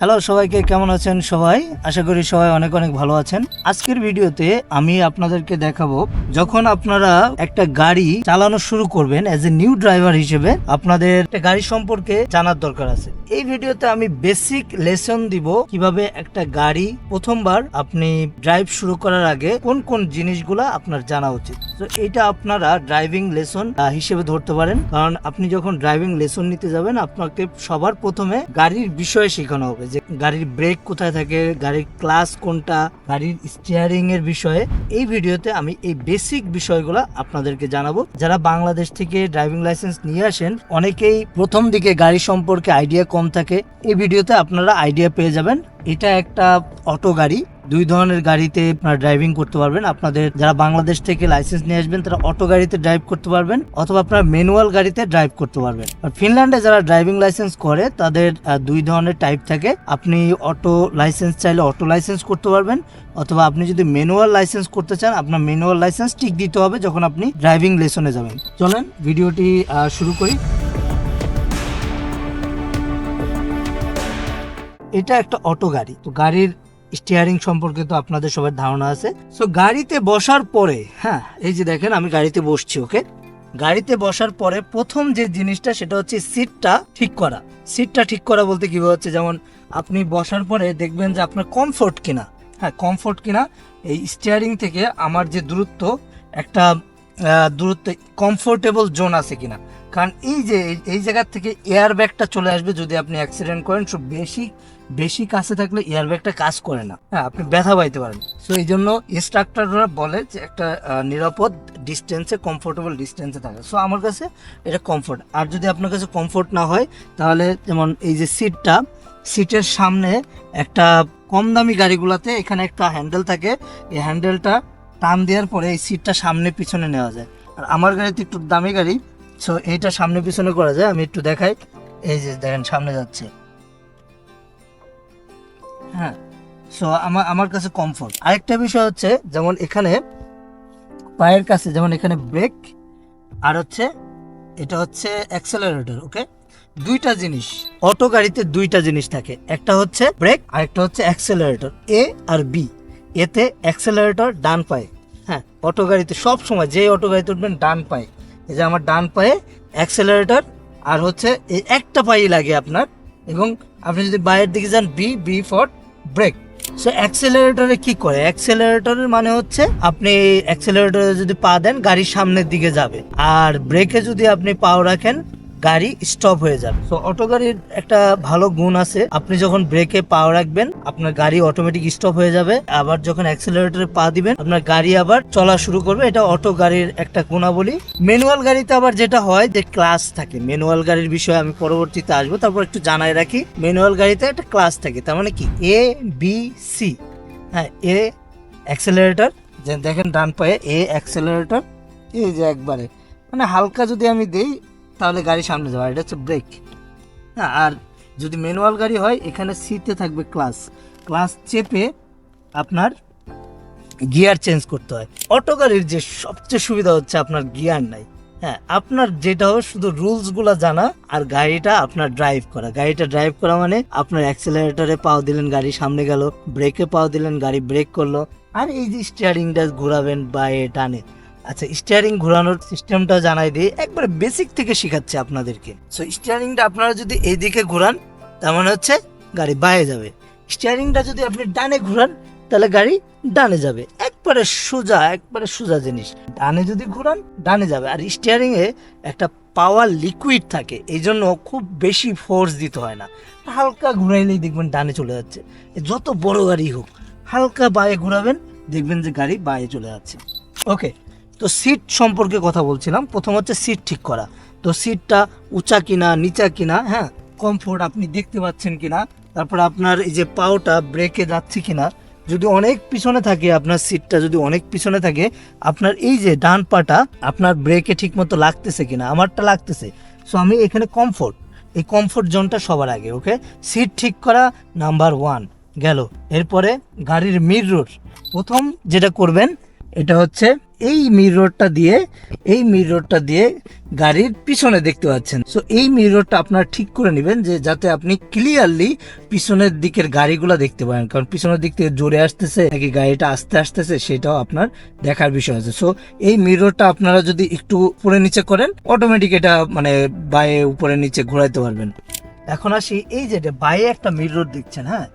Hello সবাইকে কেমন আছেন সবাই? আশা করি সবাই অনেক অনেক ভালো আছেন। আজকের ভিডিওতে আমি আপনাদেরকে দেখাবো, যখন আপনারা একটা গাড়ি চালানো শুরু করবেন অ্যাজ এ নিউ ড্রাইভার হিসেবে, আপনাদের একটা গাড়ি সম্পর্কে জানার দরকার আছে। এই ভিডিওতে আমি বেসিক লেসন দিব কীভাবে একটা গাড়ি প্রথমবার আপনি ড্রাইভ শুরু করার আগে কোন কোন জিনিসগুলো আপনার জানা উচিত। তো এটা আপনারা ড্রাইভিং লেসন হিসেবে ধরতে পারেন। কারণ আপনি যখন ড্রাইভিং লেসন নিতে যাবেন, আপনাকে সবার প্রথমে গাড়ির বিষয়ে শেখানো হবে। যে গাড়ির ব্রেক কোথায় থাকে, গাড়ির ক্লাস কোনটা, গাড়ির স্টিয়ারিং এর বিষয়ে, এই ভিডিওতে আমি এই বেসিক বিষয়গুলো আপনাদেরকে জানাব। যারা বাংলাদেশ থেকে ড্রাইভিং লাইসেন্স নিয়ে আসেন, অনেকেই প্রথম দিকে গাড়ি সম্পর্কে আইডিয়া কম থাকে। এই ভিডিওতে আপনারা আইডিয়া পেয়ে যাবেন। এটা একটা অটো গাড়ি। দুই ধরনের গাড়িতে আপনারা ড্রাইভিং করতে পারবেন। আপনাদের যারা বাংলাদেশ থেকে লাইসেন্স নিয়ে আসবেন, তারা অটো গাড়িতে ড্রাইভ করতে পারবেন, অথবা আপনারা ম্যানুয়াল গাড়িতে ড্রাইভ করতে পারবেন। আর ফিনল্যান্ডে যারা ড্রাইভিং লাইসেন্স করে, তাদের দুই ধরনের টাইপ থাকে। আপনি অটো লাইসেন্স চাইলে অটো লাইসেন্স করতে পারবেন, অথবা আপনি যদি ম্যানুয়াল লাইসেন্স করতে চান, আপনার ম্যানুয়াল লাইসেন্স ঠিক দিতে হবে যখন আপনি ড্রাইভিং লেসনে যাবেন। চলেন, ভিডিওটি শুরু করি। এটা একটা অটো গাড়ি। তো গাড়ির স্টিয়ারিং সম্পর্কে তো আপনাদের সবার ধারণা আছে। সো গাড়িতে বসার পরে হ্যাঁ এই যে দেখেন, আমি গাড়িতে বসছি, ওকে? গাড়িতে বসার পরে প্রথম যে জিনিসটা, সেটা হচ্ছে সিটটা ঠিক করা। সিটটা ঠিক করা বলতে কি হচ্ছে যেমন আপনি বসার পরে দেখবেন যে আপনার কমফোর্ট কিনা। হ্যাঁ কমফোর্ট কিনা। এই স্টিয়ারিং থেকে আমার যে দূরত্ব, একটা দূরত্ব কমফোর্টেবল জোন আছে কিনা। কারণ এই যে, এই- জায়গার থেকে এয়ার ব্যাগটা চলে আসবে যদি আপনি অ্যাক্সিডেন্ট করেন সো বেশি বেশি কাছে থাকলে এয়ার ব্যাগটা কাজ করে না। হ্যাঁ আপনি ব্যথা পাইতে পারেন। সো এই জন্য ইনস্ট্রাক্টররা বলে যে একটা নিরাপদ ডিস্টেন্সে কমফোর্টেবল ডিস্টেন্সে থাকে। সো আমার কাছে এটা কমফোর্ট আর যদি আপনার কাছে কমফোর্ট না হয়, তাহলে যেমন এই যে সিটটা সিটের সামনে একটা কম দামি গাড়িগুলোতে এখানে একটা হ্যান্ডেল থাকে। এই হ্যান্ডেলটা টান দেওয়ার পরে এই সিটটা সামনে পিছনে নেওয়া যায়। আর আমার গাড়িতে একটু দামি গাড়ি সো এইটা সামনে পিছনে করা যায়, আমি একটু দেখাই। এই যে দেখেন, সামনে যাচ্ছে। হ্যাঁ সো আমার আমার কাছে কমফোর্ট আরেকটা বিষয় হচ্ছে, যেমন এখানে পায়ের কাছে, যেমন এখানে ব্রেক আর হচ্ছে, এটা হচ্ছে অ্যাক্সেলারেটর ওকে দুইটা জিনিস, অটো গাড়িতে দুইটা জিনিস থাকে। একটা হচ্ছে ব্রেক আর একটা হচ্ছে অ্যাক্সেলারেটর এ আর বি এতে অ্যাক্সেলারেটর ডান পায়ে। হ্যাঁ অটো গাড়িতে সব সময় যে অটো গাড়িতে উঠবেন ডান পায়ে। এই যে আমার ডান পায়ে অ্যাক্সেলারেটর আর হচ্ছে এই একটা পায়ে লাগে আপনার, এবং আপনি যদি বাইরের দিকে যান B B for brake so অ্যাক্সেলারেটরে কি করে? অ্যাক্সেলারেটরের মানে হচ্ছে আপনি অ্যাক্সেলারেটরে যদি পা দেন, গাড়ির সামনের দিকে যাবে। আর ব্রেকে যদি আপনি পাও রাখেন গাড়ি স্টপ হয়ে যাবে। তো অটো গাড়ির একটা ভালো গুণ আছে, আপনি যখন ব্রেকে পা রাখবেন, আপনার গাড়ি অটোমেটিক স্টপ হয়ে যাবে, আবার যখন অ্যাক্সেলারেটরে পা দিবেন, আপনার গাড়ি আবার চলা শুরু করবে। এটা অটো গাড়ির একটা গুণাবলী। ম্যানুয়াল গাড়িতে আবার যেটা হয় যে ক্লাস থাকে। ম্যানুয়াল গাড়ির বিষয়ে আমি পরবর্তীতে আসব, তারপর একটু জানাই রাখি। ম্যানুয়াল গাড়িতে একটা ক্লাস থাকে, তার মানে কি? এ বি সি হ্যাঁ এ অ্যাক্সেলারেটর দেখেন ডান পায়ে এ অ্যাক্সেলারেটর এই যে একবারে। মানে হালকা যদি আমি দিই তাহলে গাড়ি সামনে আর এটা হচ্ছে ব্রেক হ্যাঁ আর যদি ম্যানুয়াল গাড়ি হয়, এখানে সিটে থাকবে ক্লাস ক্লাস চেপে আপনার গিয়ার চেঞ্জ করতে হয়। অটো গাড়ির যে সবচেয়ে সুবিধা হচ্ছে আপনার গিয়ার নাই। হ্যাঁ আপনার যেটা হবে, শুধু রুলসগুলো জানা, আর গাড়িটা আপনার ড্রাইভ করা। গাড়িটা ড্রাইভ করা মানে আপনার অ্যাক্সেলারেটরে পাও দিলেন, গাড়ি সামনে গেল ব্রেকে পাও দিলেন, গাড়ি ব্রেক করল, আর এই যে স্টিয়ারিংটা ঘোরাবেন বা এ টানে। আচ্ছা স্টিয়ারিং ঘোরানোর সিস্টেমটা জানাই দিই। একবারে বেসিক থেকে শেখাচ্ছে আপনাদেরকে। সো স্টিয়ারিংটা আপনারা যদি এইদিকে ঘোরান, তার মানে হচ্ছে গাড়ি বায়ে যাবে। স্টিয়ারিংটা যদি আপনি ডানে ঘোরান, তাহলে গাড়ি ডানে যাবে। একবারে সোজা একবারে সোজা জিনিস। ডানে যদি ঘোরান, ডানে যাবে। আর স্টিয়ারিং এ একটা পাওয়ার লিকুইড থাকে, এই জন্য খুব বেশি ফোর্স দিতে হয় না। হালকা ঘুরাইলেই দেখবেন ডানে চলে যাচ্ছে। যত বড় গাড়ি হোক, হালকা বায়ে ঘোরাবেন, দেখবেন যে গাড়ি বায়ে চলে যাচ্ছে। ওকে তো সিট সম্পর্কে কথা বলছিলাম। প্রথম হচ্ছে সিট ঠিক করা। তো সিটটা উঁচা কিনা, নিচা কিনা হ্যাঁ কমফোর্ট আপনি দেখতে পাচ্ছেন কিনা, তারপর আপনার এই যে পাওটা ব্রেকে যাচ্ছে কিনা, যদি অনেক পিছনে থাকে আপনার সিটটা যদি অনেক পিছনে থাকে, আপনার এই যে ডান পাটা আপনার ব্রেকে ঠিক মতো লাগতেছে কিনা, আমারটা লাগতেছে। সো আমি এখানে কমফোর্ট এই কমফোর্ট জোনটা সবার আগে ওকে সিট ঠিক করা নাম্বার ওয়ান গেল। এরপরে গাড়ির মিরর প্রথম যেটা করবেন, এটা হচ্ছে এই মিররটা দিয়ে, এই মিররটা দিয়ে গাড়ির পিছনে দেখতে পাচ্ছেন। সো এই মিররটা আপনার ঠিক করে নেবেন যে, যাতে আপনি ক্লিয়ারলি পিছনের দিকের গাড়িগুলো দেখতে পারেন। কারণ পিছনের দিক থেকে জোরে আসতেছে, নাকি গাড়িটা আস্তে আসতেছে, সেটাও আপনার দেখার বিষয় আছে। সো এই মিররটা আপনারা যদি একটু উপরে নিচে করেন অটোমেটিক এটা মানে বায়ে উপরে নিচে ঘোরাইতে পারবেন। এখন আসি, এই যে বাইরে একটা মিরর দেখছেন হ্যাঁ?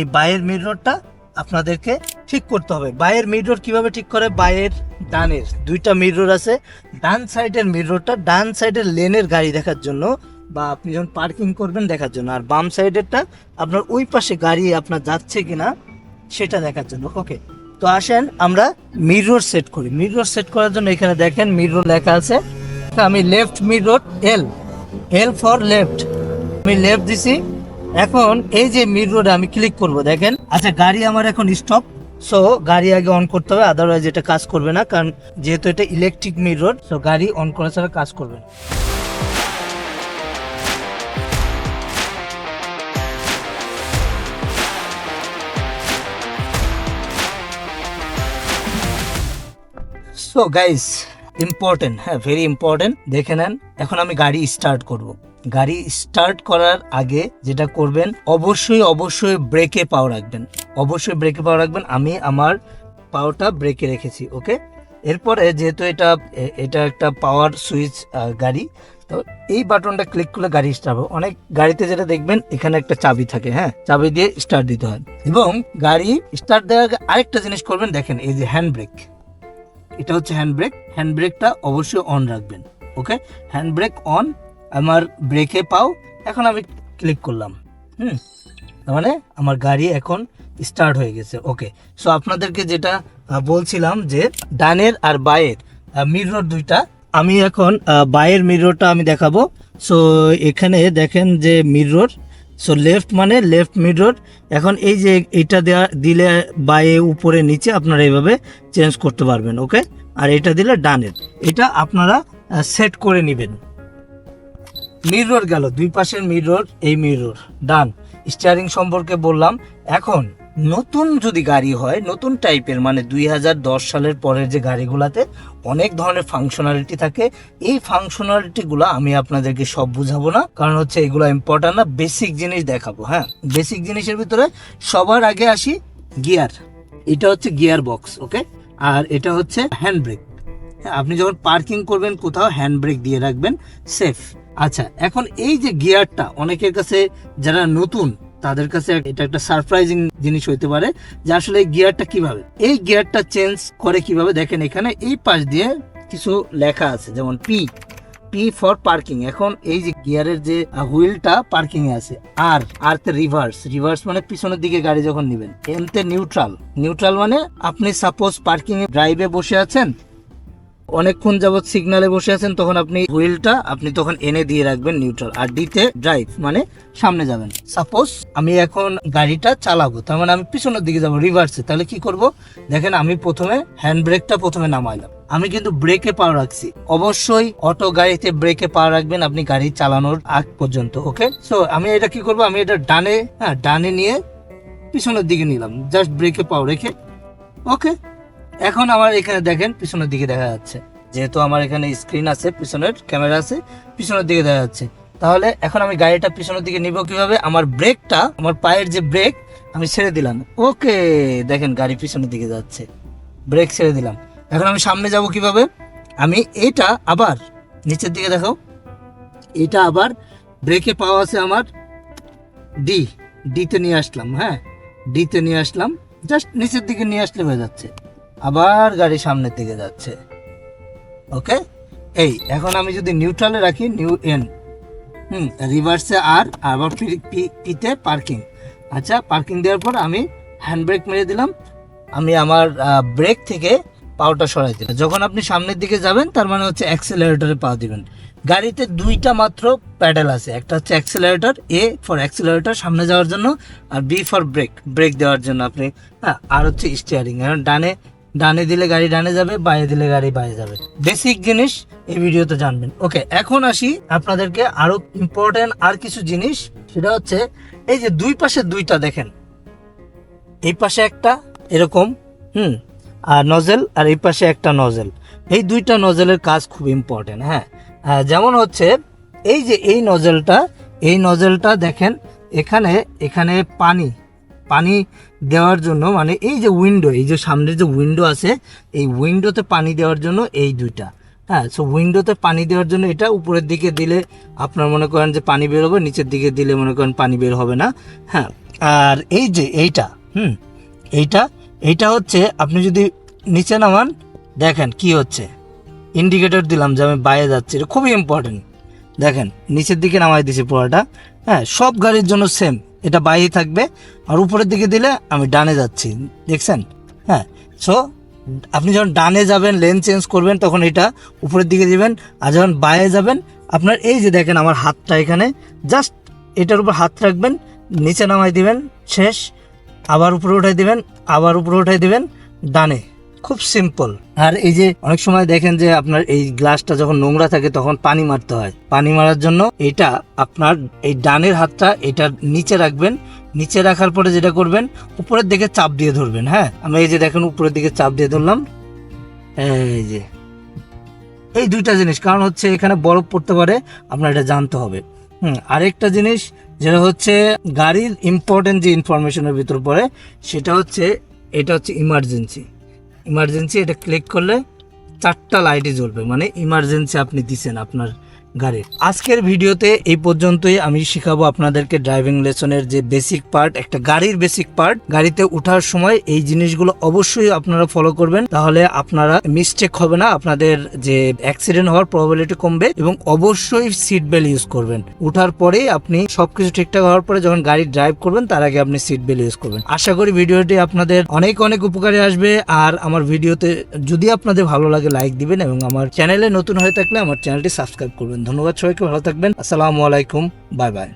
এই বাইরের মিররটা আপনাদেরকে ঠিক করতে হবে। বাইরের মিরর কীভাবে ঠিক করে? বাইরের ডানের। দুইটা মিরর আছে। ডান সাইডের মিররটা ডান সাইডের লেনের গাড়ি দেখার জন্য বা আপনি যখন পার্কিং করবেন দেখার জন্য। আর বাম সাইডেরটা আপনার ওই পাশে গাড়ি আপনার যাচ্ছে কিনা সেটা দেখার জন্য। ওকে তো আসেন আমরা মিরর সেট করি। মিরর সেট করার জন্য এখানে দেখেন মিরর লেখা আছে। আমি left mirror L L for left আমি লেফট দিছি। এখন এই যে মিরর আমি ক্লিক করব, দেখেন। আচ্ছা গাড়ি আমার এখন স্টপ সো গাড়ি আগে অন করতে হবে আদারওয়াইজ এটা কাজ করবে না, কারণ যেহেতু এটা ইলেকট্রিক মিরর সো গাড়ি অন করা ছাড়া কাজ করবে না। সো গাইস ইম্পর্টেন্ট হ্যাঁ ভেরি ইম্পর্টেন্ট দেখে নেন, এখন আমি গাড়ি স্টার্ট করব। গাড়ি স্টার্ট করার আগে যেটা করবেন, অবশ্যই অবশ্যই ব্রেকে পাও রাখবেন। অবশ্যই ব্রেকে পাও রাখবেন। আমি আমার পাওয়ারটা ব্রেকে রেখেছি ওকে এরপরে যেহেতু এটা এটা একটা পাওয়ার সুইচ গাড়ি, তো এই বাটনটা ক্লিক করলে গাড়ি স্টার্ট হবে। অনেক গাড়িতে যেটা দেখবেন, এখানে একটা চাবি থাকে হ্যাঁ? চাবি দিয়ে স্টার্ট দিতে হয়। এবং গাড়ি স্টার্ট দেওয়ার আগে আরেকটা জিনিস করবেন, দেখেন, এই যে হ্যান্ড ব্রেক এটা হচ্ছে হ্যান্ড ব্রেক হ্যান্ড ব্রেকটা অবশ্যই অন রাখবেন ওকে হ্যান্ড ব্রেক অন আমার ব্রেকে পাও, এখন আমি ক্লিক করলাম। হুম? মানে আমার গাড়ি এখন স্টার্ট হয়ে গেছে। ওকে সো আপনাদেরকে যেটা বলছিলাম যে ডানের আর বায়ের মিরর দুইটা, আমি এখন বায়ের মিররটা আমি দেখাবো। সো এখানে দেখেন যে মিরর সো লেফট মানে লেফট মিরর। এখন এই যে এটা দেওয়া দিলে বায়ে উপরে নিচে আপনারা এইভাবে চেঞ্জ করতে পারবেন ওকে আর এটা দিলে ডানের। এটা আপনারা সেট করে নেবেন। মিরর গেল, দুই পাশের মিরর এই মিরর ডান স্টিয়ারিং সম্পর্কে বললাম, এখন নতুন যদি গাড়ি হয়, নতুন টাইপের মানে দুই হাজার দশ সালের পরের যে গাড়িগুলাতে অনেক ধরনের ফাংশনালিটি থাকে। এই ফাংশনালিটিগুলো আমি আপনাদেরকে সব বুঝাবো না, কারণ হচ্ছে এগুলো ইম্পর্টেন্ট না বেসিক জিনিস দেখাবো হ্যাঁ? বেসিক জিনিসের ভিতরে সবার আগে আসি গিয়ার এটা হচ্ছে গিয়ার বক্স ওকে আর এটা হচ্ছে হ্যান্ড ব্রেক আপনি যখন পার্কিং করবেন, কোথাও হ্যান্ড ব্রেক দিয়ে রাখবেন সেফ আচ্ছা এখন এই যে গিয়ারটা অনেকের কাছে যারা নতুন, তাদের কাছে এটা একটা সারপ্রাইজিং জিনিস হইতে পারে যে আসলে এই গিয়ারটা কীভাবে? এই গিয়ারটা চেঞ্জ করে কীভাবে? দেখেন এখানে এই পাশ দিয়ে কিছু লেখা আছে, যেমন পি পি ফর পার্কিং এখন এই যে গিয়ারের যে হুইলটা পার্কিং এ আছে আর আর তে রিভার্স রিভার্স মানে পিছনের দিকে গাড়ি যখন নেবেন এমতে নিউট্রাল নিউট্রাল মানে আপনি সাপোজ পার্কিং এ ড্রাইভে বসে আছেন অনেকক্ষণ যাবত সিগনালে বসে আছেন, তখন আপনি হুইলটা আপনি তখন এনে দিয়ে রাখবেন নিউট্রাল আর ডিতে ড্রাইভ মানে সামনে যাবেন। সাপোজ আমি এখন গাড়িটা চালাবো, তার মানে আমি পিছনের দিকে যাব রিভার্সে তাহলে কি করব? দেখেন আমি প্রথমে হ্যান্ড ব্রেকটা প্রথমে নামাইলাম। আমি কিন্তু ব্রেকে পা রাখছি। অবশ্যই অটো গাড়িতে ব্রেকে পা রাখবেন আপনি গাড়ি চালানোর আগ পর্যন্ত ওকে সো আমি এটা কি করব? আমি এটা ডানে হ্যাঁ ডানে নিয়ে পিছনের দিকে নিলাম। জাস্ট ব্রেকে পাও রেখে ওকে এখন আমার এখানে দেখেন, পিছনের দিকে দেখা যাচ্ছে। যেহেতু আমার এখানে স্ক্রিন আছে, পিছনের ক্যামেরা আছে, পিছনের দিকে দেখা যাচ্ছে। তাহলে এখন আমি গাড়িটা পিছনের দিকে নিব কীভাবে? আমার ব্রেকটা আমার পায়ের যে ব্রেক আমি ছেড়ে দিলাম। ওকে, দেখেন গাড়ি পিছনের দিকে যাচ্ছে। ব্রেক ছেড়ে দিলাম। এখন আমি সামনে যাব কীভাবে? আমি এটা আবার নিচের দিকে দেখো এটা আবার ব্রেকে পাওয়া আছে আমার ডি ডিতে নিয়ে আসলাম হ্যাঁ? ডিতে নিয়ে আসলাম। জাস্ট নিচের দিকে নিয়ে আসলে হয়ে যাচ্ছে। আবার গাড়ি সামনের দিকে যাচ্ছে। ওকে এই, এখন আমি যদি নিউট্রালে রাখি নিউ এন হুম রিভার্সে আর আবার পিতে পার্কিং আচ্ছা পার্কিং দেওয়ার পর আমি হ্যান্ড ব্রেক মেরে দিলাম। আমি আমার ব্রেক থেকে পাওয়াটা সরাই দিলাম। যখন আপনি সামনের দিকে যাবেন, তার মানে হচ্ছে অ্যাক্সেলারেটরে পা দিবেন। গাড়িতে দুইটা মাত্র প্যাডেল আছে। একটা হচ্ছে অ্যাক্সেলারেটর এ ফর অ্যাক্সেলারেটর সামনে যাওয়ার জন্য, আর বি ফর ব্রেক ব্রেক দেওয়ার জন্য আপনি হ্যাঁ আর হচ্ছে স্টিয়ারিং ডানে ডানে দিলে গাড়ি ডানে যাবে, বায়ে দিলে গাড়ি বায়ে যাবে। বেসিক জিনিস এই ভিডিওতে জানবেন। ওকে এখন আসি আপনাদেরকে আরও ইম্পর্টেন্ট আর কিছু জিনিস। সেটা হচ্ছে, এই যে দুই পাশে দুইটা দেখেন। এই পাশে একটা এরকম, হুম, আর নজেল আর এই পাশে একটা নজেল এই দুইটা নজেলের কাজ খুব ইম্পর্টেন্ট হ্যাঁ। যেমন হচ্ছে, এই যে এই নজেলটা এই নজেলটা দেখেন, এখানে এখানে পানি পানি দেওয়ার জন্য মানে এই যে উইন্ডো এই যে সামনের যে উইন্ডো আছে, এই উইন্ডোতে পানি দেওয়ার জন্য এই দুইটা। হ্যাঁ সো উইন্ডোতে পানি দেওয়ার জন্য এটা উপরের দিকে দিলে আপনার মনে করেন যে পানি বের হবে, নিচের দিকে দিলে মনে করেন পানি বের হবে না। হ্যাঁ আর এই যে এইটা, হুম, এইটা এইটা হচ্ছে আপনি যদি নিচে নামান, দেখেন কি হচ্ছে। ইন্ডিকেটর দিলাম যে আমি বাইরে যাচ্ছি, এটা খুবই ইম্পর্টেন্ট দেখেন, নিচের দিকে নামাই দিছি পুরোটা। হ্যাঁ সব গাড়ির জন্য সেম এটা বাইরে থাকবে আর উপরের দিকে দিলে আমি ডানে যাচ্ছি, দেখছেন? হ্যাঁ সো আপনি যখন ডানে যাবেন লেন চেঞ্জ করবেন, তখন এটা উপরের দিকে দিবেন, আর যখন বাইরে যাবেন, আপনার এই যে দেখেন আমার হাতটা এখানে জাস্ট এটার উপর হাত রাখবেন, নিচে নামাই দিবেন, শেষ, আবার উপরে উঠাই দিবেন, আবার উপরে উঠাই দিবেন, ডানে। খুব সিম্পল আর এই যে অনেক সময় দেখেন যে আপনার এই গ্লাসটা যখন নোংরা থাকে তখন পানি মারতে হয়। পানি মারার জন্য এটা আপনার এই ডানের হাতটা এটা নিচে রাখবেন। নিচে রাখার পরে যেটা করবেন, উপরের দিকে চাপ দিয়ে ধরবেন হ্যাঁ? আমি এই যে দেখেন উপরের দিকে চাপ দিয়ে ধরলাম। এই যে। এই দুইটা জিনিস, কারণ হচ্ছে এখানে বরফ পড়তে পারে, আপনার এটা জানতে হবে। হুম, আরেকটা জিনিস যেটা হচ্ছে গাড়ির ইম্পর্টেন্ট যে ইনফরমেশনের ভিতর পড়ে, সেটা হচ্ছে, এটা হচ্ছে ইমার্জেন্সি ইমার্জেন্সি এটা ক্লিক করলে চারটা লাইটই জ্বলবে। মানে ইমার্জেন্সি আপনি দিছেন আপনার গাড়ির। আজকের ভিডিওতে এই পর্যন্তই আমি শিখাবো আপনাদেরকে ড্রাইভিং লেসনের যে বেসিক পার্ট একটা গাড়ির বেসিক পার্ট গাড়িতে ওঠার সময় এই জিনিসগুলো অবশ্যই আপনারা ফলো করবেন, তাহলে আপনারা মিস্টেক হবে না, আপনাদের যে অ্যাক্সিডেন্ট হওয়ার প্রবাবিলিটি কমবে এবং অবশ্যই সিট বেল্ট ইউজ করবেন। উঠার পরে আপনি সবকিছু ঠিকঠাক হওয়ার পরে যখন গাড়ি ড্রাইভ করবেন, তার আগে আপনি সিট বেল্ট ইউজ করবেন। আশা করি ভিডিওটি আপনাদের অনেক অনেক উপকারে আসবে, আর আমার ভিডিওতে যদি আপনাদের ভালো লাগে লাইক দিবেন এবং আমার চ্যানেলে নতুন হয়ে থাকলে আমার চ্যানেলটি সাবস্ক্রাইব করবেন। ধন্যবাদ সবাইকে ভালো থাকবেন। আসসালামু আলাইকুম বাই বাই।